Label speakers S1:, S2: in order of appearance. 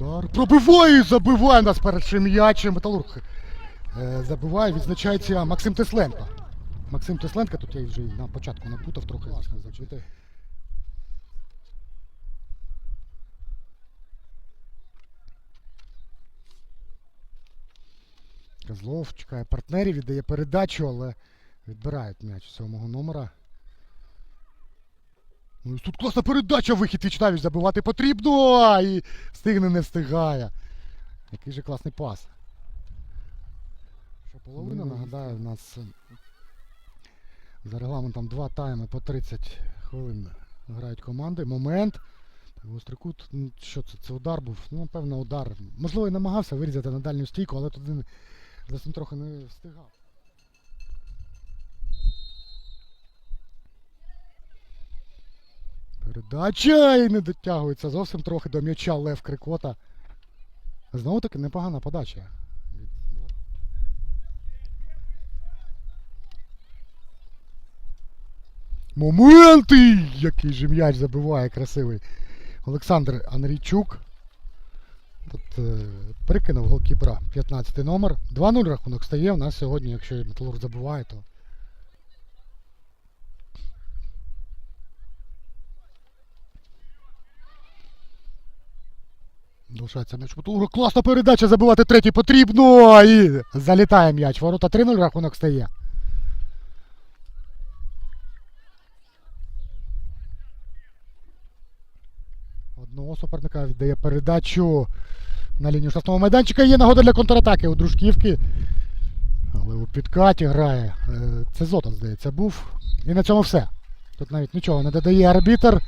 S1: Удар. Пробиває забиває нас першим м'ячем. Металург е, забиває, відзначається Максим Тесленко. Максим Тесленко, тут я вже на початку напутав трохи власне зачити. Козлов чекає партнерів, віддає передачу, але відбирають м'яч сьомого номера. Тут класна передача, вихід Вічнавіч забивати потрібно. І встигне, не встигає. Який же класний пас. Що половина, нагадаю, у нас е, за регламентом два тайми по 30 хвилин грають команди. Момент. Так, Гострий кут. Ну, Що це? Це удар був? Ну, напевно, удар. Можливо, і намагався вирізати на дальню стійку, але туди зовсім трохи не встигав. Передача і не дотягується зовсім трохи до м'яча Лев Крикота. Знову таки непогана подача. Моменти! Який же м'яч забиває красивий. Олександр Анрійчук. Тут е, прикинув голкіпера 15 номер. 2-0 рахунок стає. У нас сьогодні, якщо Металург забиває, то Залишається м'яч Металурга. Класна передача, забивати третій потрібно. І залітає м'яч. Ворота 3-0 рахунок стає. Одного суперника віддає передачу на лінію штрафного майданчика. Є нагода для контратаки у дружківки. Але у підкаті грає. Е, Це Зотан, здається, був. І на цьому все. Тут навіть нічого не додає арбітер.